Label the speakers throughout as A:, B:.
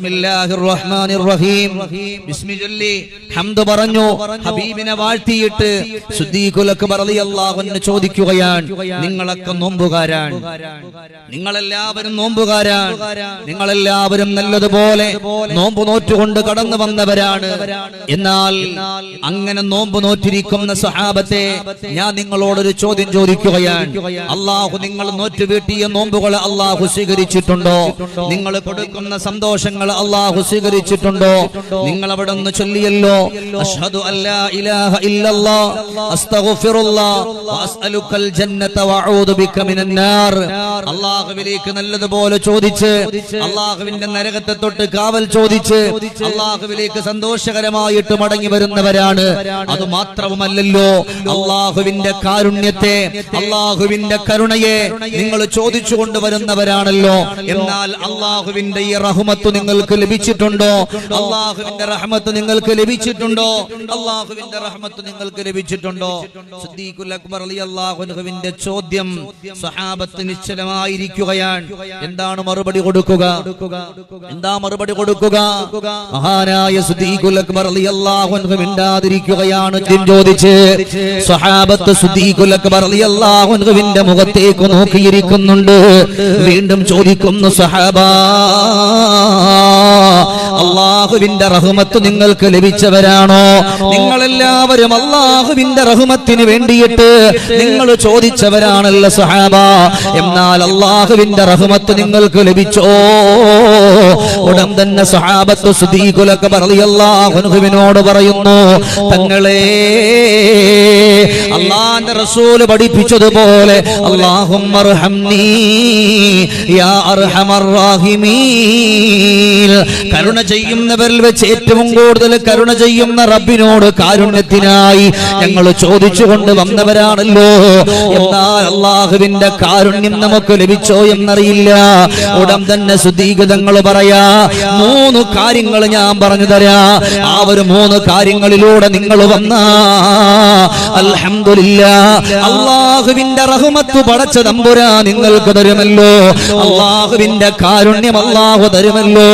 A: ബിസ്മില്ലാഹിർ റഹ്മാനിർ റഹീം ബിസ്മി ചൊല്ലി ഹംദ് പറഞ്ഞു ഹബീബിനെ വാഴ്ത്തിയിട്ട് സുദ്ദീഖുൽ അക്ബർ റളിയല്ലാഹു അൻഹു ചോദിക്കുകയാണ് നിങ്ങളൊക്കെ നോമ്പുകാരാണ്. നിങ്ങളെല്ലാവരും നോമ്പുകാരാണ്. നിങ്ങളെല്ലാവരും നല്ലതുപോലെ നോമ്പ് നോറ്റുകൊണ്ട് കടന്നു വന്നവരാണ്. എന്നാൽ അങ്ങനെ നോമ്പ് നോറ്റിരിക്കുന്ന സഹാബത്തെ ഞാൻ നിങ്ങളോടൊരു ചോദ്യം ചോദിക്കുകയാണ്. അള്ളാഹു നിങ്ങൾ നോറ്റു വീട്ടിയ നോമ്പുകൾ അള്ളാഹു സ്വീകരിച്ചിട്ടുണ്ടോ? നിങ്ങൾ കൊടുക്കുന്ന സന്തോഷങ്ങൾ അള്ളാഹു സ്വീകരിച്ചിട്ടുണ്ടോ? നിങ്ങൾ അവിടെ നിന്ന് ചൊല്ലിയല്ലോ അഷ്ഹദു വഅസ്അലുക്കൽ ജന്നത വഅഊദു ബിക അള്ളാഹുവിലേക്ക് നല്ലതുപോലെ ചോദിച്ച് അള്ളാഹുവിന്റെ നരകത്തെ തൊട്ട് കാവൽ ചോദിച്ച് അള്ളാഹുവിലേക്ക് സന്തോഷകരമായിട്ട് മടങ്ങി വരുന്നവരാണ്. അത് മാത്രവുമല്ലല്ലോ. അള്ളാഹുവിന്റെ കാരുണ്യത്തെ അള്ളാഹുവിന്റെ കരുണയെ നിങ്ങൾ ചോദിച്ചു കൊണ്ടുവരുന്നവരാണല്ലോ എന്നാൽ അള്ളാഹുവിന്റെ ഈ റഹ്മത്ത് നിങ്ങൾക്ക് ലഭിച്ചിട്ടുണ്ടോ? അള്ളാഹുവിന്റെ റഹ്മത്ത് നിങ്ങൾക്ക് ലഭിച്ചിട്ടുണ്ടോ? അള്ളാഹുവിന്റെ റഹ്മത്ത് നിങ്ങൾക്ക് ലഭിച്ചിട്ടുണ്ടോ? സിദ്ദീഖുൽ അക്ബർ റളിയല്ലാഹു അള്ളാഹുവിന്റെ ചോദ്യം സഹാബത്ത് നിശ്ചലമായിരിക്കുകയാണ്. എന്താണ് മറുപടി കൊടുക്കുക? എന്താ മറുപടി കൊടുക്കുക? മഹാനായ സിദ്ദീഖുൽ അക്ബർ റളിയല്ലാഹു അൻഹു മിണ്ടാതിരിക്കുകയാണ് ചോദിച്ച്. സഹാബത്ത് സിദ്ദീഖുൽ അക്ബർ റളിയല്ലാഹു അൻഹുവിന്റെ മുഖത്തേക്ക് നോക്കിയിരിക്കുന്നുണ്ട്. വീണ്ടും ചോദിക്കുന്നു സഹാബാ അള്ളാഹുവിന്റെ റഹ്മത്ത് നിങ്ങൾക്ക് ലഭിച്ചവരാണോ? നിങ്ങളെല്ലാവരും അള്ളാഹുവിന്റെ റഹ്മത്തിന് വേണ്ടിയിട്ട് നിങ്ങൾ ചോദിച്ചവരാണല്ലോ സഹാബ. എന്നാൽ അള്ളാഹുവിന്റെ റഹ്മത്ത് നിങ്ങൾക്ക് ലഭിച്ചോ? ഉടൻ തന്നെ സഹാബത്ത് സുദീകുലൊക്കെ പറഞ്ഞിയല്ലാഹുവിനോട് പറയുന്നു തങ്ങളെ അള്ളാന്റെ റസൂൽ പഠിപ്പിച്ചതുപോലെ അള്ളാഹും യാ അർഹമർ റാഹിമീൻ. കരുണ ചെയ്യുന്നവരിൽ വെച്ച് ഏറ്റവും കൂടുതൽ കരുണ ചെയ്യുന്ന റബ്ബിനോട് കാരുണ്യത്തിനായി ഞങ്ങൾ ചോദിച്ചുകൊണ്ട് വന്നവരാണല്ലോ. എന്നാൽ അള്ളാഹുവിന്റെ കാരുണ്യം നമുക്ക് ലഭിച്ചോ എന്നറിയില്ല. ഉടൻ തന്നെ ശുദ്ധീകൃതങ്ങൾ പറയാ മൂന്ന് കാര്യങ്ങൾ ഞാൻ പറഞ്ഞു തരാ. ആ ഒരു മൂന്ന് കാര്യങ്ങളിലൂടെ നിങ്ങൾ വന്ന. അലഹമില്ല അള്ളാഹുവിന്റെ റഹ്മത്ത് പടച്ച തമ്പുരാ നിങ്ങൾക്ക് തരുമല്ലോ. അള്ളാഹുവിന്റെ കാരുണ്യം അള്ളാഹു തരുമല്ലോ.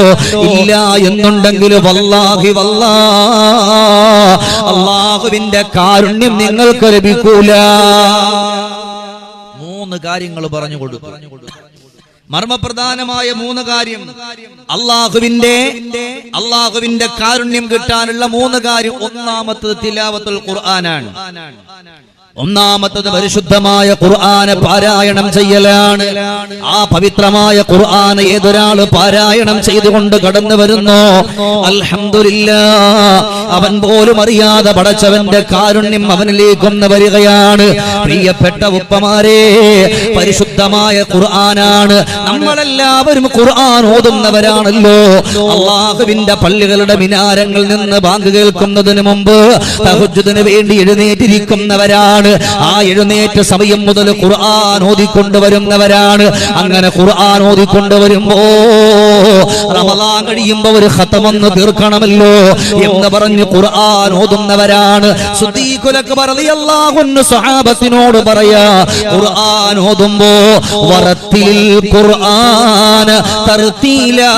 A: ഇല്ല എന്നുണ്ടെങ്കിൽ വല്ലാഹി വല്ലാ. അള്ളാഹുവിന്റെ കാരുണ്യം നിങ്ങൾക്ക് ലഭിക്കൂല. മൂന്ന് കാര്യങ്ങൾ പറഞ്ഞു കൊടുക്കും മർമ്മപ്രധാനമായ മൂന്ന് കാര്യം. അള്ളാഹുവിന്റെ അള്ളാഹുവിന്റെ കാരുണ്യം കിട്ടാനുള്ള മൂന്ന് കാര്യം. ഒന്നാമത്തത് തിലാവത്തുൽ ഖുർആനാണ്. ഒന്നാമത്തത് പരിശുദ്ധമായ ഖുർആാനെ പാരായണം ചെയ്യലാണ്. ആ പവിത്രമായ ഖുർആാനെ ഏതൊരാൾ പാരായണം ചെയ്തുകൊണ്ട് കടന്നു വരുന്നോ? അൽഹമില്ല അവൻ പോലും അറിയാതെ പടച്ചവന്റെ കാരുണ്യം അവനിലേക്കൊന്ന് വരികയാണ്. പ്രിയപ്പെട്ട ഉപ്പമാരെ പരിശുദ്ധമായ ഖുർആനാണ്. നമ്മളെല്ലാവരും ഖുർആൻ ഓതുന്നവരാണല്ലോ. അള്ളാഹുവിന്റെ പള്ളികളുടെ മിനാരങ്ങളിൽ നിന്ന് ബാങ്ക് കേൾക്കുന്നതിന് മുമ്പ് തഹജ്ജുദിന് വേണ്ടി എഴുന്നേറ്റിരിക്കുന്നവരാണ്. ആ എഴുന്നേറ്റ സമയം മുതൽ ഖുർആൻ ഓതിക്കൊണ്ടുവരുന്നവരാണ് അങ്ങനെ ഖുർആൻ ഓതിക്കൊണ്ടുവരുമ്പോ റമദാൻ കഴിയുമ്പോ ഒരു ഖത്തമൊന്ന് തീർക്കണമല്ലോ എന്ന് പറഞ്ഞ് ഖുർആൻ ഓതുന്നവരാണ്. സഹാബത്തിനോട് പറയാ ഖുർആൻ ഓതുമ്പോ വറത്തിൽ ഖുർആന തർത്തീലാ.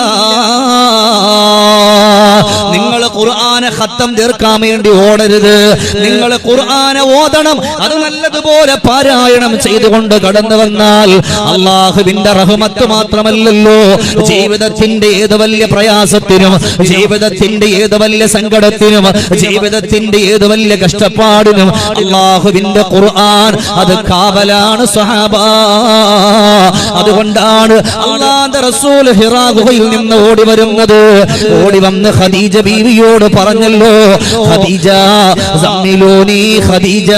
A: നിങ്ങൾ ഖുർആനെ ഖത്തം തീർക്കാൻ വേണ്ടി ഓടരുത്. നിങ്ങൾ ഖുർആനെ ഓതണം. അത് നല്ലതുപോലെ പാരായണം ചെയ്തുകൊണ്ട് കടന്നു വന്നാൽ അള്ളാഹുവിന്റെ റഹ്മത്ത് മാത്രമല്ലല്ലോ. ജീവിതത്തിന്റെ ഏത് വലിയ പ്രയാസത്തിനും ജീവിതത്തിന്റെ ഏത് വലിയ സങ്കടത്തിനും ജീവിതത്തിന്റെ ഏത് വലിയ കഷ്ടപ്പാടിനും അള്ളാഹുവിന്റെ ഖുർആൻ അത് കാവലാണ് സഹാബ അതുകൊണ്ടാണ് അള്ളാന്റെ റസൂൽ ഹിറാ ഗുഹയിൽ നിന്ന് ഓടി വരുന്നത്. ഓടി വന്ന് ഖദീജ ബീവിയോട് പറഞ്ഞല്ലോ ഖദീജ സമ്മിലൂനി ഖദീജ.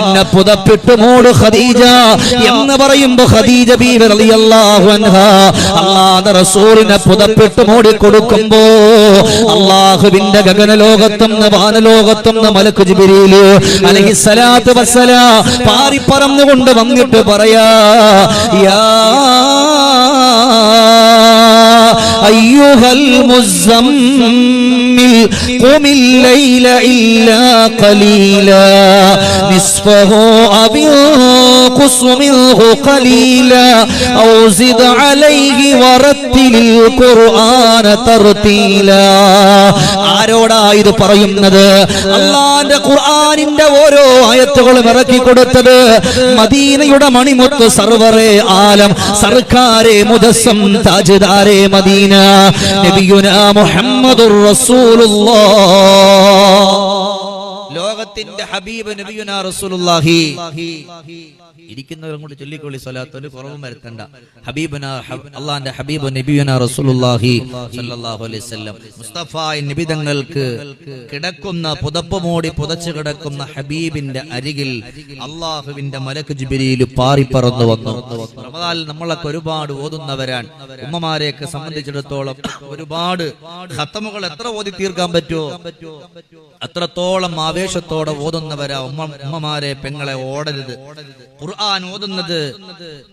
A: എന്നെ പുതപ്പിട്ട് മൂട് ഖദീജ എന്ന് പറയുമ്പോ ഖദീജ ബീവി റളിയല്ലാഹു അൻഹ. അല്ലാഹുവിന്റെ റസൂലിനെ പുതപ്പിട്ട് മൂടി കൊടുക്കുമ്പോ അള്ളാഹുവിന്റെ ഗഗനലോകത്തും വാനലോകത്തും മലക്ക് ജിബ്രീൽ അലൈഹിസ്സലാത്തു വസ്സലാം പാറി പറന്നുകൊണ്ട് വന്നിട്ട് പറയാ യാ അയ്യുഹൽ മുസമ്മിൽ قم الليل إلا قليلا نصفه أو انقص منه قليلا أو زد عليه ورتل القرآن ترتيلا ആരോടാ ഇത് പറയുന്നത് അള്ളാന്റെ ഖുർആനിന്റെ ഓരോ ആയത്തുകളും ഇറക്കി കൊടുത്തത് മദീനയുടെ മണിമുത്ത് സർവറെ ആലം സർക്കാരെ മുദസ്സം താജ്ദാരെ മദീന നബിയുന മുഹമ്മദുർ റസൂലുള്ളാഹ് ലോകത്തിന്റെ ഹബീബ് നബിയുന റസൂലുള്ളാഹി. ഇരിക്കുന്നവരും കൂടി ചൊല്ലിക്കൊള്ളി സ്വലാത്ത് ഒരു കുറവും വരുത്തണ്ട. ഹബീബന അള്ളാന്റെ ഹബീബ് നബിയുന റസൂലുള്ളാഹി സല്ലല്ലാഹു അലൈഹി വസല്ലം. മുസ്തഫ നിബിതങ്ങൾക്ക് കിടക്കുന്ന പുതപ്പ് മൂടി പുതച്ചു കിടക്കുന്ന ഹബീബിന്റെ അരികിൽ അള്ളാഹുവിന്റെ മലക്ക് ജിബിരിയിൽ പാറിപ്പറന്നു വന്നു. റമദാനിൽ നമ്മളൊക്കെ ഒരുപാട് ഓതുന്നവരാണ്. ഉമ്മമാരെയൊക്കെ സംബന്ധിച്ചിടത്തോളം ഒരുപാട് ഖത്തമുകൾ എത്ര ഓതി തീർക്കാൻ പറ്റുമോ അത്രത്തോളം ആവേശത്തോടെ ഓതുന്നവരാ ഉമ്മ ഉമ്മമാരെ പെങ്ങളെ ഓടരുത്. ഖുർആൻ ഓതുന്നത്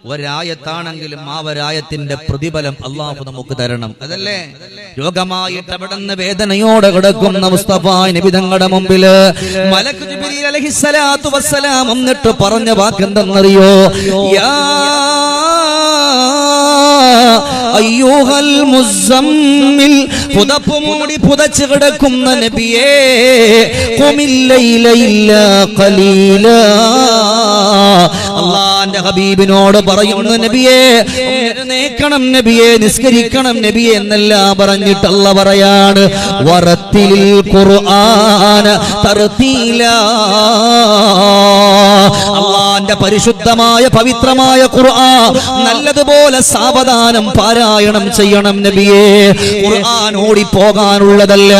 A: ഒരായത്താണെങ്കിലും ആ ഒരായത്തിന്റെ പ്രതിഫലം അള്ളാഹു നമുക്ക് തരണം. അതല്ലേ? രോഗമായിട്ട് അവിടുന്ന് വേദനയോടെ കിടക്കുന്ന മുസ്തഫ മുമ്പിൽ എന്നിട്ട് പറഞ്ഞ വാക്കെന്തെന്നറിയോ? യാ അയ്യൂഹൽ മുസമ്മിൽ പുതപ്പ് മൂടി പുതച്ചു കിടക്കുന്ന നബിയേ ഖുമില്ലൈല കലീല അള്ളാന്റെ ഹബീബിനോട് പറയുന്ന നബിയേ നേക്കണം നബിയെ നിസ്കരിക്കണം നബിയെ എന്നെല്ലാം പറഞ്ഞിട്ടല്ല പറയാണ്. വറത്തിൽ ഖുർആന തർത്തീല. അള്ളാന്റെ പരിശുദ്ധമായ പവിത്രമായ ഖുർആൻ നല്ലതുപോലെ സാവധാനം പാരായണം ചെയ്യണം നബിയെ. ഖുർആൻ ഓടിപ്പോകാനുള്ളതല്ല.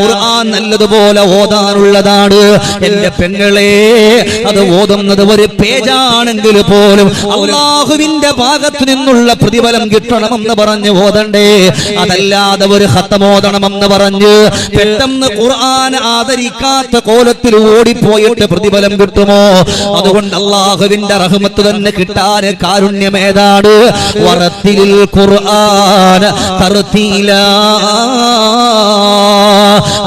A: ഖുർആൻ നല്ലതുപോലെ ഓതാനുള്ളതാണ്. എന്റെ പെങ്ങളെ അത് ഓതുന്നത് ഒരു പേജാണെങ്കിൽ പോലും അള്ളാഹുവിന്റെ ഭാഗത്തു നിന്നുള്ള പ്രതിഫലം കിട്ടണമെന്ന് പറഞ്ഞ് ഓതണ്ടേ. അതല്ലാതെ ഒരു ഹത്തമോദണമെന്ന് പറഞ്ഞ് പെട്ടെന്ന് ഖുർആൻ ആദരിക്കാത്ത കോലത്തിൽ ഓടിപ്പോയിട്ട് പ്രതിഫലം കിട്ടുമോ? അതുകൊണ്ട് അള്ളാഹുവിന്റെ റഹ്മത്ത് തന്നെ കിട്ടാൻ കാരുണ്യം ഏതാണ്? വറത്തിൽ ഖുർആൻ തർത്തീല.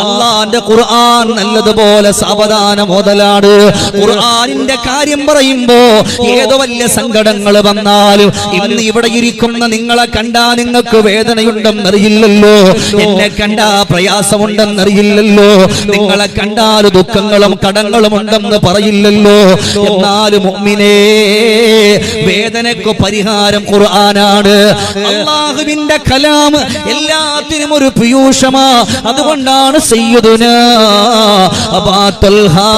A: അള്ളാന്റെ ഖുർആൻ നല്ലതുപോലെ സാവധാനം മുതലാണ്. ഖുർആനിന്റെ കാര്യം പറയുമ്പോ ഏതോ വലിയ സങ്കടങ്ങൾ വന്നാലും ഇന്ന് ഇവിടെ ഇരിക്കുന്ന നിങ്ങളെ കണ്ടാ നിങ്ങൾക്ക് വേദനയുണ്ടെന്നറിയില്ലല്ലോ. എന്നെ കണ്ടാ പ്രയാസമുണ്ടെന്നറിയില്ലല്ലോ. നിങ്ങളെ കണ്ടാൽ ദുഃഖങ്ങളും കടങ്ങളും ഉണ്ടെന്ന് പറയില്ലല്ലോ. എന്നാലും മുഅ്മിനേ വേദനക്ക് പരിഹാരം ഖുർആനാണ്. അള്ളാഹുവിന്റെ കലാം എല്ലാത്തിനും ഒരു പീയൂഷമാ. അതുകൊണ്ടാണ് സയ്യുദുന അബാ അൻഹു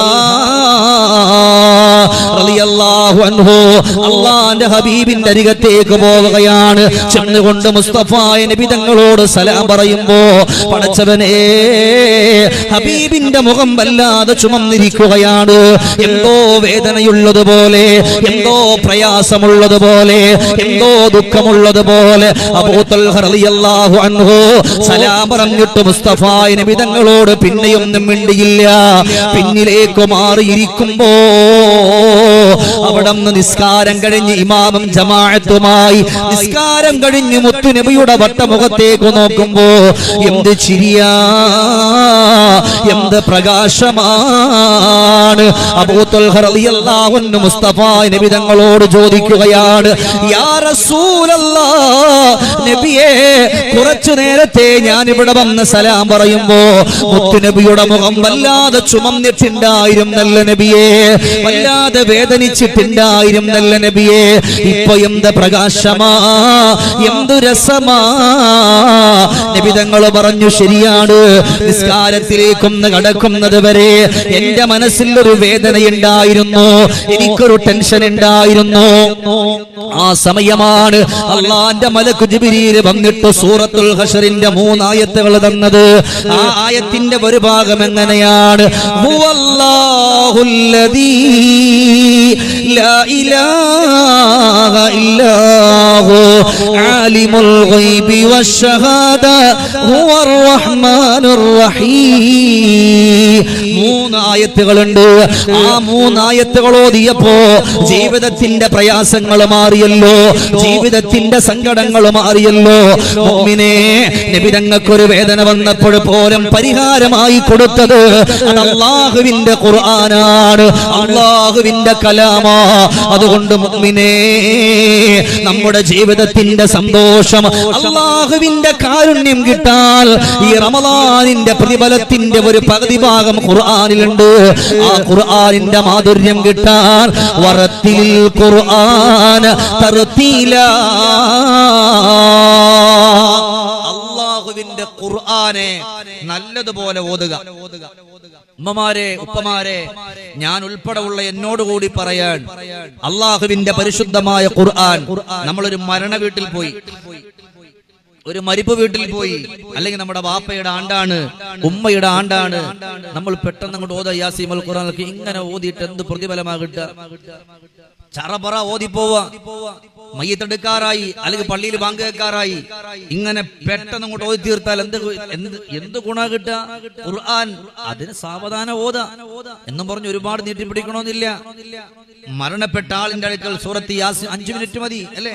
A: അള്ളാന്റെ ഹബീബിന്റെ അരികത്തേക്ക് പോവുകയാണ്. ചെന്നുകൊണ്ട് മുസ്തഫ നബി തങ്ങളോട് സലാം പറയുമ്പോ പടച്ചവനെ ഹബീബിന്റെ മുഖം വല്ലാതെ ചുമന്നിരിക്കുകയാണ്. എന്തോ വേദനയുള്ളതുപോലെ എന്തോ പ്രയാസമുള്ളതുപോലെ എന്തോ ദുഃഖമുള്ളതുപോലെ. അബൂത്തൽഹു അൻഹു സലാം പറഞ്ഞിട്ട് മുസ്തഫ നബി തങ്ങളോട് പിന്നെയൊന്നും മിണ്ടിയില്ല. പിന്നിലേക്ക് മാറിയിരിക്കുമ്പോ Oh. അവിടെ നിസ്കാരം കഴിഞ്ഞ് ഇമാമും ജമാഅത്തുമായി നിസ്കാരം കഴിഞ്ഞ് മുത്തുനബിയുടെ വട്ടമുഖത്തേക്ക് നോക്കുമ്പോ എന്ത് ചിരിയാ എന്ത് പ്രകാശമാണ്. അബൂത്തുൽഹു മുസ്തഫ നബി തങ്ങളോട് ചോദിക്കുകയാണ് നബിയേ കുറച്ചു നേരത്തെ ഞാൻ ഇവിടെ വന്ന് സലാം പറയുമ്പോ മുത്തുനബിയുടെ മുഖം വല്ലാതെ ചുമന്നിട്ടുണ്ടായിരുന്നല്ല നബിയെ? വല്ലാതെ വേദനിച്ചിട്ടുണ്ടായിരുന്നല്ല നബിയെ. ഇപ്പൊ എന്ത് പ്രകാശമാ? എന്തു രസമാ? നബി തങ്ങൾ പറഞ്ഞു ശരിയാണ്. നിസ്കാരത്തിലേക്കൊന്ന് കടക്കുന്നത് വരെ എന്റെ മനസ്സിൽ ഒരു വേദനയുണ്ടായിരുന്നു. എനിക്കൊരു ടെൻഷൻ ഉണ്ടായിരുന്നു. ആ സമയമാണ് അള്ളാന്റെ മലക്ക് ജിബിരിയിൽ വന്നിട്ട് സൂറത്തുൽ ഹഷറിന്റെ മൂന്നായത്തുകൾ തന്നത്. ആ ആയത്തിന്റെ ഒരു ഭാഗം എങ്ങനെയാണ്? ഹുവല്ലാഹുല്ലദീ ലാ ഇലാഹ ഇല്ലാഹു ആലിമുൽ ഗൈബി വശഹാദ ഹുവർ റഹ്മാനുർ റഹീം മൂന്ന് ആയത്തുകളുണ്ട് ആ മൂന്നായത്തുകൾ ഓതിയപ്പോ ജീവിതത്തിന്റെ പ്രയാസങ്ങൾ മാറിയല്ലോ. ജീവിതത്തിന്റെ സങ്കടങ്ങൾ മാറിയല്ലോ. നബിരങ്ങൾക്കൊരു വേദന വന്നപ്പോൾ പോലും പരിഹാരമായി കൊടുത്തത് അത് അള്ളാഹുവിന്റെ ഖുർആനാണ്. അള്ളാഹുവിന്റെ കലാമാ. അതുകൊണ്ട് മുഅ്മിനേ നമ്മുടെ ജീവിതത്തിന്റെ സന്തോഷം അള്ളാഹുവിന്റെ കാരുണ്യം കിട്ടാൽ ഈ റമദാനിന്റെ പ്രതിഫലത്തിന്റെ ഒരു പകുതി ഭാഗം ഖുർആനിലുണ്ട്. ആ ഖുർആനിന്റെ മാധുര്യം കിട്ടാൻ വറത്തിൽ ഖുർആൻ തർത്തീലാ അള്ളാഹുവിന്റെ ഖുർആനെ നല്ലതുപോലെ ഓതുക. ഉമ്മമാരെ ഉപ്പമാരെ ഞാൻ ഉൾപ്പെടെ ഉള്ള എന്നോട് കൂടി പറയാൻ. അള്ളാഹുവിന്റെ പരിശുദ്ധമായ ഖുർആൻ നമ്മളൊരു മരണ വീട്ടിൽ പോയി. ഒരു മരിപ്പ് വീട്ടിൽ പോയി. അല്ലെങ്കിൽ നമ്മുടെ വാപ്പയുടെ ആണ്ടാണ് ഉമ്മയുടെ ആണ്ടാണ്. നമ്മൾ പെട്ടെന്ന് അങ്ങോട്ട് ഓതാ യാസീമൽ ഖുറാനൊക്കെ ഇങ്ങനെ ഓതിയിട്ട് എന്ത് പ്രതിഫലമാ കിട്ടുക ചറപറ ഓതിപ്പോവാ മയ്യത്തെടുക്കാറായി അല്ലെങ്കിൽ പള്ളിയിൽ ബാങ്ക് വെക്കാറായി. ഇങ്ങനെ പെട്ടെന്ന് അങ്ങോട്ട് ഓതി തീർത്താൽ എന്ത് എന്ത് എന്ത് ഗുണ കിട്ടുക? ഖുർആൻ അതിന് സാവധാന ഓത. എന്നും പറഞ്ഞ് ഒരുപാട് നീട്ടിപ്പിടിക്കണമെന്നില്ല. മരണപ്പെട്ട ആളിന്റെ അടുക്കൽ സൂറത്ത് യാസീൻ അഞ്ചു മിനിറ്റ് മതി അല്ലേ?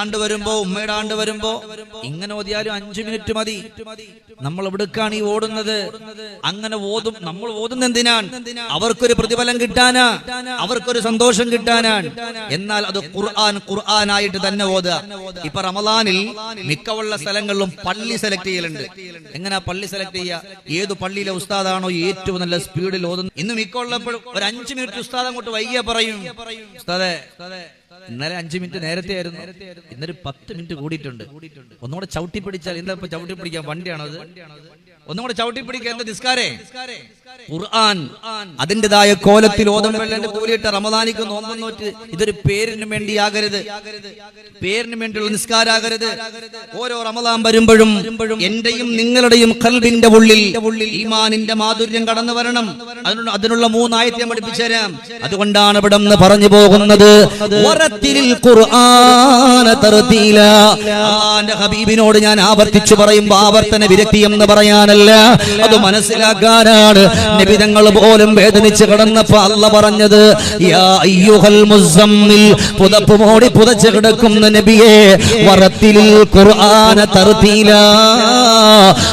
A: ആണ്ട് വരുമ്പോ ഉമ്മയുടെ ആണ്ട് വരുമ്പോ ഇങ്ങനെ ഓതിയാലും അഞ്ചു മിനിറ്റ് മതി. നമ്മൾ എവിടേക്കാണ് ഈ ഓടുന്നത്? അങ്ങനെ ഓതും നമ്മൾ ഓതുന്ന എന്തിനാണ്? അവർക്കൊരു പ്രതിഫലം കിട്ടാനാ? അവർക്കൊരു സന്തോഷം കിട്ടാനാണ്. എന്നാൽ അത് ഖുർആൻ ഖുർആനായിട്ട് തന്നെ ഓതുക. ഇപ്പൊ റമദാനിൽ മിക്കവുള്ള സ്ഥലങ്ങളിലും പള്ളി സെലക്ട് ചെയ്യലുണ്ട്. എങ്ങനെ പള്ളി സെലക്ട് ചെയ്യുക ഏത് പള്ളിയിലെ ഉസ്താദാണോ ഏറ്റവും നല്ല സ്പീഡിൽ ഓതുന്നത്? ഇന്ന് മിക്കുള്ളപ്പോഴും ഒരു അഞ്ചു മിനിറ്റ് ഉസ്താദ് അങ്ങോട്ട് വൈകിയ പറയും. ഉസ്താദെ ഇന്നലെ അഞ്ചു മിനിറ്റ് നേരത്തെ ആയിരുന്നു. ഇന്നൊരു പത്ത് മിനിറ്റ് കൂടിയിട്ടുണ്ട്. ഒന്നുകൂടെ ചവിട്ടി പിടിച്ചാൽ എന്താ ചവിട്ടി പിടിക്കാൻ വണ്ടിയാണത് ഒന്നുകൂടെ ചവിട്ടി പിടിക്കുക നിസ്കാരേ? ഖുർആൻ. അതിന്റെതായ കോലത്തിൽ ഓതം വെള്ളന്റെ കൂലിയിട്ട് റമദാനിക്ക് നോമ്പം നോറ്റ് ഇതൊരു പേരിന് വേണ്ടിയാകരുത്. പേരിന് വേണ്ടിയുള്ള നിസ്കാരാകരുത്. ഓരോ റമദാൻ വരുമ്പോഴും എന്റെയും നിങ്ങളുടെയും കൽബിന്റെ ഉള്ളിൽ ഈമാനിന്റെ മാധുര്യം കടന്നു വരണം. അതിനുള്ള അതിനുള്ള മൂന്നായത്തെ ഞാൻ പഠിപ്പിച്ചു തരാം. അതുകൊണ്ടാണ് ഇവിടെ നിന്ന് പറഞ്ഞു പോകുന്നത് ഹബീബിനോട് ഞാൻ ആവർത്തിച്ചു പറയുമ്പോ ആവർത്തന വിരക്തി എന്ന് പറയാനല്ല. അത് മനസ്സിലാക്കാനാണ്. നബിതങ്ങൾ പോലും വേദനിച്ച് കിടന്നപ്പോ അല്ല പറഞ്ഞത് പുതപ്പ് മോടി പുതച്ച് കിടക്കുന്ന നബിയെ വറത്തിൽ ഖുർആന തർതീല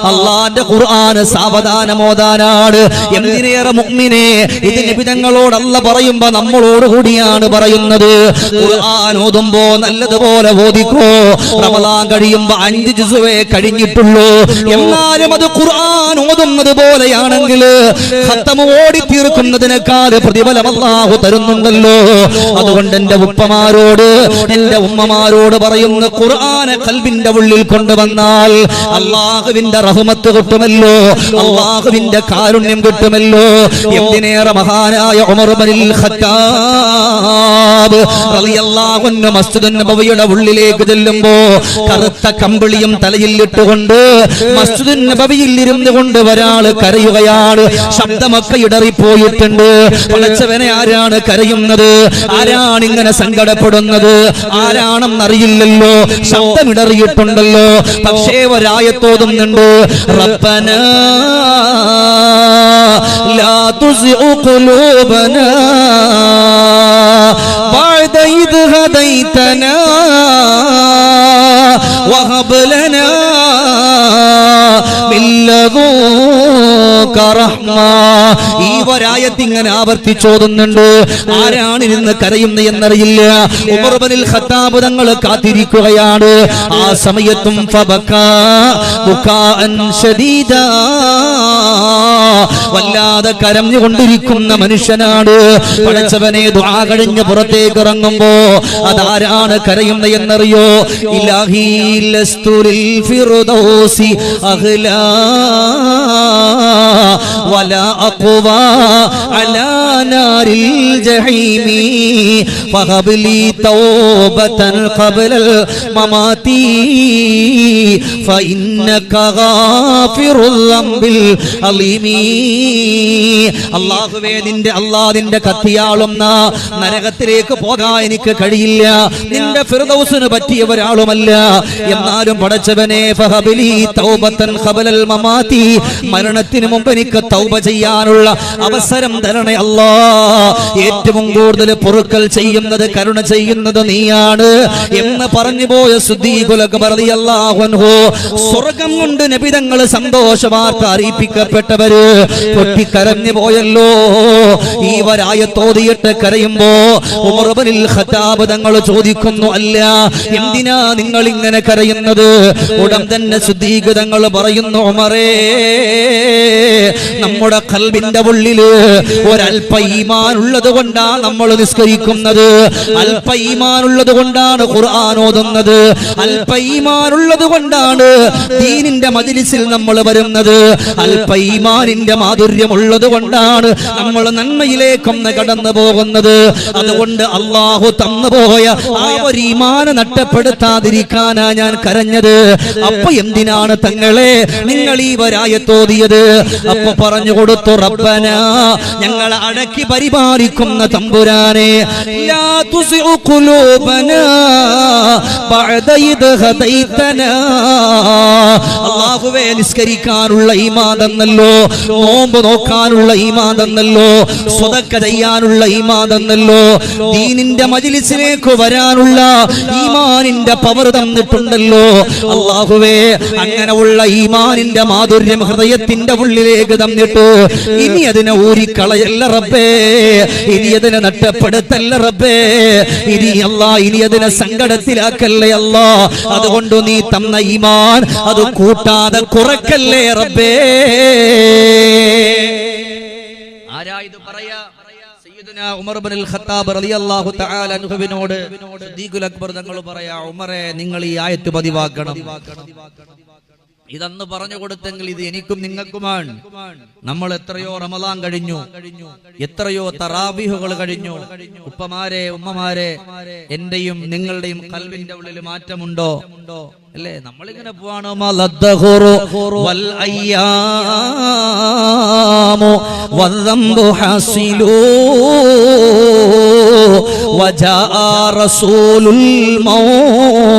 A: അള്ളാന്റെ ഖുർആന് സാവധാനം ഓതാനാണ്. എന്തിനേറെ മുഗ്മിനെ ഇത് നബിതങ്ങളോട് അല്ല പറയുമ്പോ നമ്മളോട് കൂടിയാണ് പറയുന്നത്. ഖുർആൻ ഓതുമ്പോ നല്ലതുപോലെ ബോധിക്കോ റമലാൻ കഴിയുമ്പോ അഞ്ച് ജുസുവേ കഴിഞ്ഞിട്ടുള്ളൂ. എന്നാലും അത് ഖുർആൻ ഓതുന്നത് പോലെയാണെങ്കിൽ ഓടി തീർക്കുന്നതിനേക്കാൾ പ്രതിഫലം അള്ളാഹു തരുന്നുണ്ടല്ലോ. അതുകൊണ്ട് എന്റെ ഉപ്പമാരോട് എന്റെ ഉമ്മമാരോട് പറയുന്ന ഖുർആനെ കൽബിന്റെ ഉള്ളിൽ കൊണ്ടുവന്നാൽ അള്ളാഹുവിന്റെ റഹ്മത്ത് കിട്ടുമല്ലോ അള്ളാഹുവിന്റെ കാരുണ്യം കിട്ടുമല്ലോ. എന്തിനേറെ മഹാനായ ഉമർ ബനിൽ ഖത്താബ് റളിയല്ലാഹു അൻഹു മസ്ജിദുൻ നബവിയുടെ ഉള്ളിലേക്ക് ചെല്ലുമ്പോൾ കറുത്ത കമ്പിളിയും തലയിൽ ഇട്ടുകൊണ്ട് മസ്ജിദുൻ നബവിയിൽ ഇരുന്ന് കൊണ്ട് ഒരാൾ കരയുകയാണ്. ശബ്ദമൊക്കെ ഇടറിപ്പോയിട്ടുണ്ട്. പടച്ചവനെ ആരാണ് കരയുന്നത്? ആരാണ് ഇങ്ങനെ സങ്കടപ്പെടുന്നത്? ആരാണെന്നറിയില്ലല്ലോ. ശബ്ദമിടറിയിട്ടുണ്ടല്ലോ. പക്ഷേ ഒരായത്തോതുന്നുണ്ട് റപ്പന ലാ തുസിഉ ഖുലൂബനാ. ബഅദ റഹ്മാൻ. ഈ ഒരായത്ത് ഇങ്ങനെ ആവർത്തിച്ചോതുന്നുണ്ട്. ആരാണ് ഇരുന്ന് കരയുന്ന എന്നറിയില്ല. ഉമർബനിൽ ഖത്താബ് കാത്തിരിക്കുകയാണ്. ആ സമയത്തും വല്ലാതെ കരഞ്ഞുകൊണ്ടിരിക്കുന്ന മനുഷ്യനാണ്. പടച്ചവനെ ദുആ കഴിഞ്ഞ് പുറത്തേക്ക് ഇറങ്ങുമ്പോ അതാരാണ് കരയുന്ന എന്നറിയോ? ഇലാഹി ലസ്തുരിൽ ഫിർദൗസി അഹ്ലാ വലാ مقوى على نار الجحيم فهب لي توبة قبل الممات فإنك غافر الذنب العظيم അള്ളാഹുവേ നിന്റെ അള്ളാഹ് നിന്റെ കത്തിയാളുന്ന നരകത്തിലേക്ക് പോകാൻ എനിക്ക് കഴിയില്ല നിന്റെ ഫിർദൗസിന് പറ്റിയ ഒരാളുമല്ല എന്നാലും പടച്ചവനെ ഫഹബിലി തൗബത്തൻ ഖബലൽ മമാതി മരണത്തിന് മുമ്പ് എനിക്ക് തൗബ ചെയ്യാനുള്ള അവസരം തരണേ അല്ലാ. ഏറ്റവും കൂടുതൽ പൊറുക്കൽ ചെയ്യുന്നത് കരുണ ചെയ്യുന്നത് നീയാണ് എന്ന് പറഞ്ഞു പോയ സ്വർഗം കൊണ്ട് നബിതങ്ങൾ സന്തോഷവാർത്ത അറിയിപ്പിക്കപ്പെട്ടവര് പൊട്ടിക്കരഞ്ഞു പോയല്ലോ. ഈ വരായ തോതിയിട്ട് കരയുമ്പോ ഉമർബനിൽ ഖത്താബ് തങ്ങൾ ചോദിക്കുന്നു അല്ല എന്തിനാ നിങ്ങൾ ഇങ്ങനെ കരയുന്നത്? ഉടൻ തന്നെ ശുദ്ധീകൃതങ്ങൾ പറയുന്നു ഉമറേ നമ്മുടെ കൽബിന്റെ ഉള്ളിൽ ഒരൽപ്പ ഈമാൻ ഉള്ളത് കൊണ്ടാണ് നമ്മൾ നിസ്കരിക്കുന്നത്. ഉള്ളത് കൊണ്ടാണ് ഖുർആൻ ഓതുന്നത്. കൊണ്ടാണ് ദീനിന്റെ മജിലിസിൽ നമ്മൾ വരുന്നത്. അല്പ ഈമാനിന്റെ മാധുര്യം ഉള്ളത് കൊണ്ടാണ് നമ്മൾ നന്മയിലേക്കൊന്ന് കടന്നു പോകുന്നത്. അതുകൊണ്ട് അള്ളാഹു തന്നുപോയ ആ ഒരു ഈമാന നഷ്ടപ്പെടുത്താതിരിക്കാനാ ഞാൻ കരഞ്ഞത്. അപ്പൊ എന്തിനാണ് തങ്ങളെ നിങ്ങൾ ഈ വരായ തോതിയത് അപ്പൊ പറഞ്ഞു കൊടുത്തു റബ്ബന ഞങ്ങൾ അടക്കി പരിപാലിക്കുന്ന തമ്പുരാനെ. അല്ലാഹുവേ നിസ്കരിക്കാനുള്ള ഈമാൻ തന്നല്ലോ നോമ്പ് നോക്കാനുള്ള ഈമാൻ തന്നല്ലോ സ്വതക്ക ചെയ്യാനുള്ള ഈമാൻ തന്നല്ലോ ദീനിന്റെ മജിലിസിലേക്ക് വരാനുള്ള ഈമാനിന്റെ പവർ തന്നിട്ടുണ്ടല്ലോ. അള്ളാഹുവേ അങ്ങനെയുള്ള ഈമാനിന്റെ മാധുര്യം ഹൃദയത്തിന്റെ ഉള്ളിലേക്ക് തന്നിട്ട് ഇനി അതിനെ ഊരിക്കളയല്ല റബ്ബേ. ഇനി അതിനെ നഷ്ടപ്പെടുത്തല്ല റബ്ബേ. ഇനി അല്ല ഇനി അതിനെ സങ്കടത്തിലാക്കല്ലേ അല്ല. അതുകൊണ്ട് നീ തന്ന ഈമാൻ അത് കൂട്ടാതെ കുറക്കല്ലേ റബ്ബേ. ആരാ ഇത് പറയാ? അക്ബർ തങ്ങൾ പറയാ ഉമറെ നിങ്ങൾ ഈ ആയത്ത് പതിവാക്കണം. ഇതന്ന് പറഞ്ഞു കൊടുത്തെങ്കിൽ ഇത് എനിക്കും നിങ്ങൾക്കുമാണ്. നമ്മൾ എത്രയോ റമലാൻ കഴിഞ്ഞു. എത്രയോ തറാബിഹുകൾ കഴിഞ്ഞു. ഉപ്പമാരെ ഉമ്മമാരെ എന്റെയും നിങ്ങളുടെയും കൽവിന്റെ ഉള്ളിൽ മാറ്റമുണ്ടോ? അല്ലേ? നമ്മളിങ്ങനെ പോവാണ്. الحرام والذنب حاصل. وجاء رسول الموت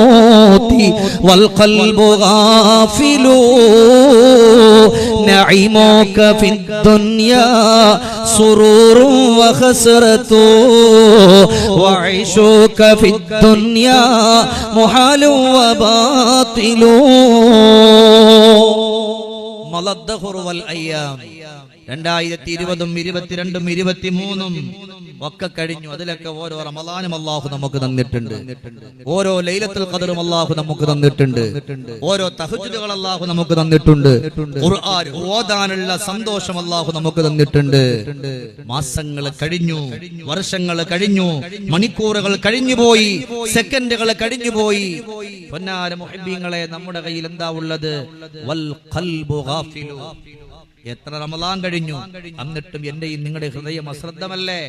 A: والقلب غافل. نعيمك في الدنيا سرور وخسرة. وعيشك في الدنيا محال وباطل. ملدخر والأيام؟ രണ്ടായിരത്തി ഇരുപതും ഇരുപത്തിരണ്ടും ഇരുപത്തിമൂന്നും ഒക്കെ കഴിഞ്ഞു. അതിലൊക്കെ ഓരോ റമലാനും അള്ളാഹു നമുക്ക് തന്നിട്ടുണ്ട്. ഓരോ ലൈലത്തിൽ കതറും അള്ളാഹു നമുക്ക് തന്നിട്ടുണ്ട്. ഓരോ തഹജുദുകൾ അള്ളാഹു നമുക്ക് തന്നിട്ടുണ്ട്. ഓതാനുള്ള സന്തോഷം അള്ളാഹു നമുക്ക് തന്നിട്ടുണ്ട്. മാസങ്ങൾ കഴിഞ്ഞു വർഷങ്ങൾ കഴിഞ്ഞു മണിക്കൂറുകൾ കഴിഞ്ഞു പോയി സെക്കൻഡുകൾ കഴിഞ്ഞു പോയി. പൊന്നാര മുഹബ്ബീങ്ങളെ നമ്മുടെ കയ്യിൽ എന്താ ഉള്ളത്? വൽ ഖൽബു ഗാഫിലു. എത്ര റമദാൻ കഴിഞ്ഞു? എന്നിട്ടും എന്റെയും നിങ്ങളുടെ ഹൃദയം അശ്രദ്ധമല്ലേ?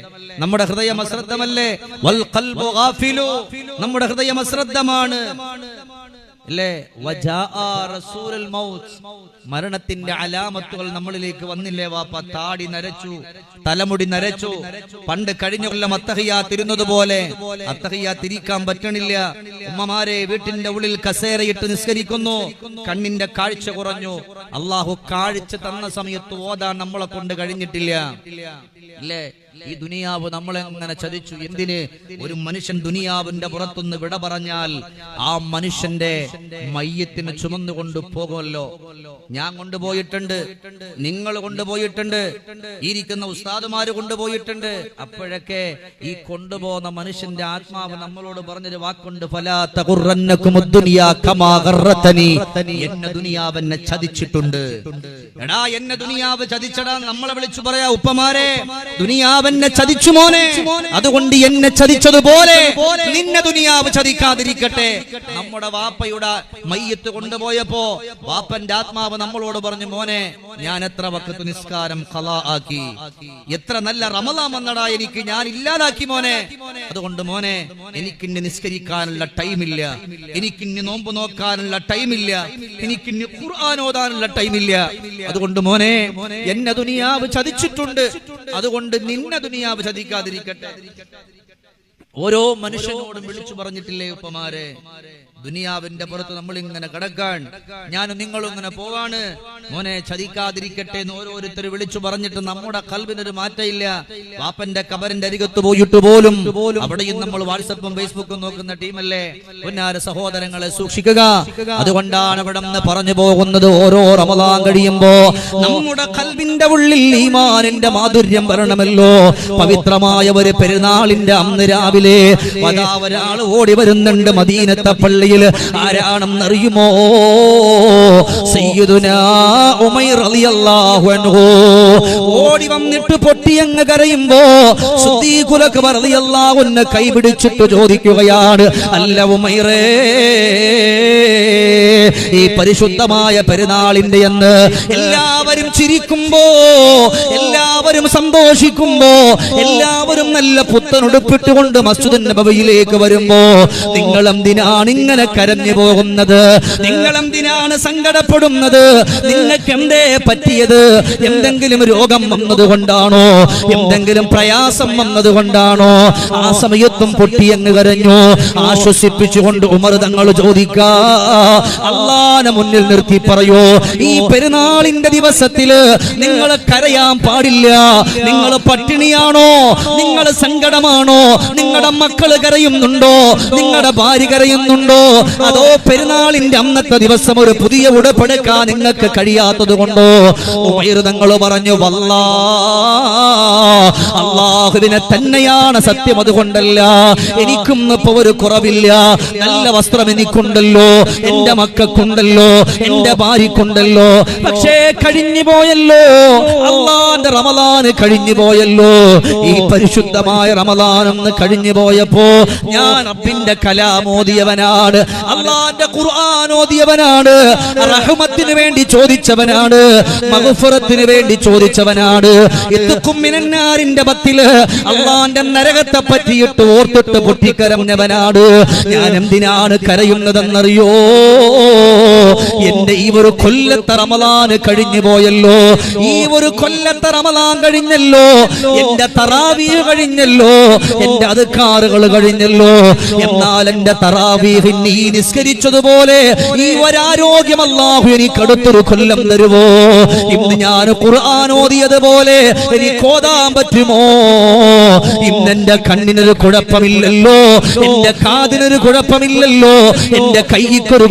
A: നമ്മുടെ ഹൃദയം അശ്രദ്ധമല്ലേ? നമ്മുടെ ഹൃദയം അശ്രദ്ധമാണ്. അല്ലേ? മരണത്തിന്റെ അലാമത്തുകൾ നമ്മളിലേക്ക് വന്നില്ലേ? വാപ്പ താടി നരച്ചു തലമുടി നരച്ചു. പണ്ട് കഴിഞ്ഞ കൊല്ലം അത്തഹിയ തിരുന്നത് പോലെ അത്തഹിയാ തിരിക്കാൻ പറ്റണില്ല. ഉമ്മമാരെ വീട്ടിന്റെ ഉള്ളിൽ കസേരയിട്ട് നിസ്കരിക്കുന്നു. കണ്ണിന്റെ കാഴ്ച കുറഞ്ഞു. അള്ളാഹു കാഴ്ച തന്ന സമയത്ത് ഓതാൻ നമ്മളെ കൊണ്ട് കഴിഞ്ഞിട്ടില്ല. അല്ലേ ഈ ദുനിയാവ് നമ്മളെങ്ങനെ ചതിച്ചു. എന്തിന്? ഒരു മനുഷ്യൻ ദുനിയാവിന്റെ പുറത്തുനിന്ന് വിട പറഞ്ഞാൽ ആ മനുഷ്യന്റെ മയ്യത്തിന് ചുമന്നുകൊണ്ട് പോകുമല്ലോ. ഞാൻ കൊണ്ടുപോയിട്ടുണ്ട് നിങ്ങൾ കൊണ്ടുപോയിട്ടുണ്ട് ഇരിക്കുന്ന ഉസ്താദുമാര് കൊണ്ടുപോയിട്ടുണ്ട്. അപ്പോഴൊക്കെ ഈ കൊണ്ടുപോകുന്ന മനുഷ്യന്റെ ആത്മാവ് നമ്മളോട് പറഞ്ഞൊരു വാക്കുണ്ട് എന്നെ ദുനിയാവ് എന്നെ ചതിച്ചിട്ടുണ്ട്. എടാ എന്നെ ദുനിയാവ് ചതിച്ചടാ. നമ്മളെ വിളിച്ചു പറയാ ഉപ്പമാരെ ദുനിയാവ് എന്നെ ചതിച്ചു മോനെ. അതുകൊണ്ട് എന്നെ ചതിച്ചതുപോലെ നിന്നെ ദുനിയാവ് ചതിക്കാതിരിക്കട്ടെ. നമ്മുടെ വാപ്പയുടെ മയ്യത്ത് കൊണ്ടുപോയപ്പോ വാപ്പന്റെ ആത്മാവ് നമ്മളോട് പറഞ്ഞു മോനെ ഞാൻ എത്ര വക്കത്ത് നിസ്കാരം കലാ ആക്കി. എത്ര നല്ല റമലാം വന്നടാ എനിക്ക് ഞാൻ ഇല്ലാതാക്കി മോനെ. അതുകൊണ്ട് മോനെ എനിക്കിന്നെ നിസ്കരിക്കാനുള്ള ടൈമില്ല. എനിക്കിന്നെ നോമ്പ് നോക്കാനുള്ള ടൈമില്ല. എനിക്കിന്നെ ഖുർആൻ ഓതാനുള്ള ടൈമില്ല. അതുകൊണ്ട് മോനെ എന്നെ ദുനിയാവ് ചതിച്ചിട്ടുണ്ട്. അതുകൊണ്ട് നിന്നെ ദുനിയാവ് ചതിക്കാതിരിക്കട്ടെ. ഓരോ മനുഷ്യനോടും വിളിച്ചു പറഞ്ഞിട്ടില്ലേ ഉപ്പമാരെ? ദുനിയാവിന്റെ പുറത്ത് നമ്മൾ ഇങ്ങനെ കിടക്കാൻ ഞാനും നിങ്ങളും ഇങ്ങനെ പോവാണ്. മോനെ ചതിക്കാതിരിക്കട്ടെ എന്ന് ഓരോരുത്തർ വിളിച്ചു പറഞ്ഞിട്ട് നമ്മുടെ കൽവിനൊരു മാറ്റമില്ല. വാപ്പന്റെ കബറിന്റെ അരികത്ത് പോയിട്ട് പോലും അവിടെയും നമ്മൾ വാട്സപ്പും ഫേസ്ബുക്കും നോക്കുന്ന ടീമല്ലേ? പൊന്നാര സഹോദരങ്ങളെ സൂക്ഷിക്കുക. അതുകൊണ്ടാണ് ഇവിടെ നിന്ന് പറഞ്ഞു പോകുന്നത് ഓരോ റമദാൻ കഴിയുമ്പോ നമ്മുടെ കൽവിന്റെ ഉള്ളിൽ ഈമാനിന്റെ മാധുര്യം വരണമല്ലോ. പവിത്രമായ ഒരു പെരുന്നാളിന്റെ അന്ന് രാവിലെ ഒരാൾ ഓടി വരുന്നുണ്ട് മദീനത്തെ പള്ളിയിൽ. ആരാണെന്നറിയുമോ? റളിയല്ലാഹു അൻഹു. ഓടി വന്നിട്ട് പൊട്ടിയങ്ങ് കരയുമ്പോ കൈപിടിച്ചിട്ട് ചോദിക്കുകയാണ് അല്ല ഉമൈറേ ഈ പരിശുദ്ധമായ പെരുന്നാളിന്റെ എന്ന് എല്ലാവരും ചിരിക്കുമ്പോ എല്ലാവരും സന്തോഷിക്കുമ്പോ എല്ലാവരും നല്ല പുത്തനുടുപ്പിട്ടുകൊണ്ട് മസ്ജിദ് നബവിയിലേക്ക് വരുമ്പോ നിങ്ങൾ എന്തിനാണ് ഇങ്ങനെ കരഞ്ഞു പോകുന്നത്? നിങ്ങൾ എന്തിനാണ് സങ്കടപ്പെടുന്നത്? നിങ്ങൾക്ക് എന്തേ പറ്റിയത്? എന്തെങ്കിലും രോഗം വന്നത് കൊണ്ടാണോ എന്തെങ്കിലും പ്രയാസം വന്നത് കൊണ്ടാണോ ആ സമയത്തും പൊട്ടിയങ്ങ് കരഞ്ഞു. ആശ്വസിപ്പിച്ചുകൊണ്ട് ഉമർ തങ്ങൾ ചോദിക്കാ അള്ളാനെ മുന്നിൽ നിർത്തി പറയോ? ഈ പെരുന്നാളിന്റെ ദിവസത്തിൽ നിങ്ങൾ കരയാൻ പാടില്ല. നിങ്ങൾ പട്ടിണിയാണോ? നിങ്ങൾ സങ്കടമാണോ? നിങ്ങളുടെ മക്കൾ കരയുന്നുണ്ടോ? നിങ്ങളുടെ ഭാര്യ കരയുന്നുണ്ടോ? അതോ പെരുന്നാളിന്റെ അന്നത്തെ ദിവസം ഒരു പുതിയ ഉടപ്പെടുക്കാൻ നിങ്ങൾക്ക് കഴിയാത്തത് കൊണ്ടോ? തങ്ങൾ പറഞ്ഞു വല്ലാ അള്ളാഹുവിനെ തന്നെയാണ് സത്യം അതുകൊണ്ടല്ല. എനിക്കും ഇപ്പൊ ഒരു കുറവില്ല. നല്ല വസ്ത്രം എനിക്കുണ്ടല്ലോ. എന്റെ മക്കൾക്കുണ്ടല്ലോ എന്റെ ഭാര്യക്കുണ്ടല്ലോ. പക്ഷേ കഴിഞ്ഞു പോയല്ലോ അള്ളാന്റെ റമദാന് കഴിഞ്ഞു പോയല്ലോ ഈ പരിശുദ്ധമായ റമദാനെന്ന് കഴിഞ്ഞു പോയപ്പോ ഞാൻ റബ്ബിന്റെ കലാമോദിയവനാണ് അള്ളാന്റെ ഖുർആൻ ഓതിയവനാണ്. റഹ്മത്തിന് വേണ്ടി ചോദിച്ചവനാണ്. മഹുഫുറത്തിന് വേണ്ടി ചോദിച്ചവനാണ്. ഇത്തുക്കും മിനന്നാരിന്റെ പത്തിൽ അള്ളാന്റെ നരകത്തെ പറ്റിയിട്ട് ഓർത്തിട്ട് പൊട്ടിക്കരഞ്ഞവനാണ്. ഞാൻ എന്തിനാണ് കരയുന്നതെന്നറിയോ? എന്റെ ഈ ഒരു കൊല്ലത്തെ റമലാന് കഴിഞ്ഞു പോയല്ലോ. ഈ ഒരു കൊല്ലത്തെ റമലാൻ കഴിഞ്ഞല്ലോ. എന്റെ തറാവീ കഴിഞ്ഞല്ലോ. എന്റെ അതുക്കാറുകൾ കഴിഞ്ഞല്ലോ. എന്നാൽ എന്റെ തറാവീഹ് നീ നിസ്കരിച്ചതുപോലെ ഈ ഒരാരോഗ്യം അല്ലാഹു എനിക്ക് അടുത്തൊരു കൊല്ലം തരുമോ? ഇന്ന് ഞാൻ ഖുർആൻ ഓതിയതുപോലെ എനിക്ക് ഓതാൻ പറ്റുമോ? ഇന്നെന്റെ കണ്ണിനൊരു കുഴപ്പമില്ലല്ലോ. എന്റെ കാതിനൊരു കുഴപ്പമില്ലല്ലോ. എന്റെ കൈക്കൊരു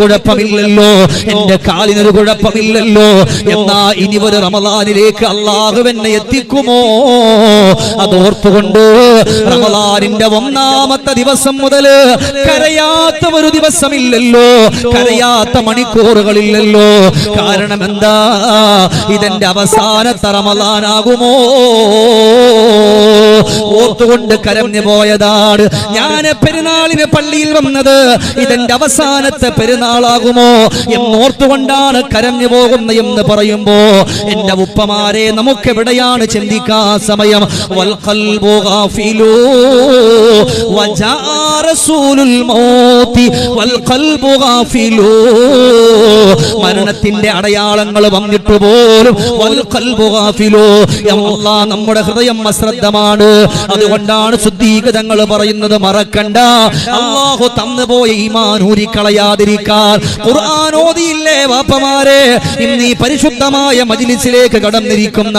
A: കുഴപ്പമില്ലല്ലോ എന്റെ കാലിനൊരു കുഴപ്പമില്ലല്ലോ. എന്നാ ഇനി ഒരു റമദാനിലേക്ക് അള്ളാഹു എന്നെ എത്തിക്കുമോ? അതോർത്തുകൊണ്ട് റമദാനിന്റെ ഒന്നാമത്തെ ദിവസം മുതൽ കരയാത്ത ഒരു ദിവസമില്ലല്ലോ. കരയാത്ത മണിക്കൂറുകളില്ലല്ലോ. കാരണം എന്താ? ഇതെന്റെ അവസാനത്തെ റമദാനാകുമോ? ഓർത്തുകൊണ്ട് കരഞ്ഞു പോയതാണ്. ഞാൻ പെരുന്നാളിന് പള്ളിയിൽ വന്നത്. ഇതെന്റെ അവസാനത്തെ പെരുന്നാളാകുമോ? എന്നോർത്തുകൊണ്ടാണ് കരഞ്ഞു പോകുന്ന എന്ന് പറയുമ്പോ എന്റെ ഉപ്പമാരെ നമുക്ക് എവിടെയാണ് ചിന്തിക്കാൻ സമയം? മരണത്തിന്റെ അടയാളങ്ങൾ വന്നിട്ട് പോലും നമ്മുടെ ഹൃദയം അശ്രദ്ധമാണ്. അതുകൊണ്ടാണ് ശുദ്ധീകതങ്ങൾ പറയുന്നത് മറക്കണ്ട. അള്ളാഹു തന്നുപോയി ഈമാൻ ഊരിക്കളയാതിരിക്കാൻ ഖുർആൻ ഓതിയില്ലേ വാപ്പമാരെ? ഇന്ന് ഈ പരിശുദ്ധമായ മജിലിസിലേക്ക് കടന്നിരിക്കുന്ന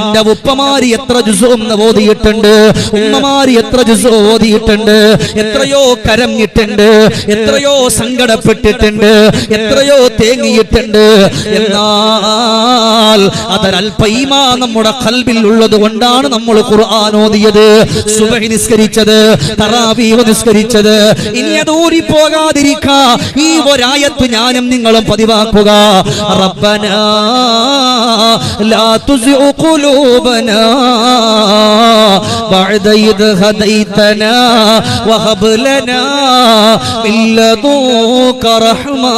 A: എന്റെ ഉപ്പമാരി എത്ര ജുസോന്ന് ഓതിയിട്ടുണ്ട്? ഉമ്മമാരി എത്ര ജുസോ ഓതിയിട്ടുണ്ട്? എത്രയോ കരഞ്ഞിട്ടുണ്ട്? എത്രയോ സങ്കടപ്പെട്ടിട്ടുണ്ട്? എത്രയോ തേങ്ങിയിട്ടുണ്ട്? എന്നാൽ അതൊരൽപ്പൈമ നമ്മുടെ കൽബിൽ ഉള്ളത് കൊണ്ടാണ് നമ്മൾ ഖുർആൻ ഓതിയത്. സുബഹി നിസ്കരിച്ചത് തറാവീവ് നിസ്കരിച്ചത്. ഇനി അത് ഊരിപ്പോകാതിരിക്ക. ഈ ഒരായത്ത് ഞാനും നിങ്ങളും പതിവാക്കുക റബ്ബന ലാ തുസിഉ ഖുലൂബന بعد إذ هديتنا وهب لنا من لدنك رحمة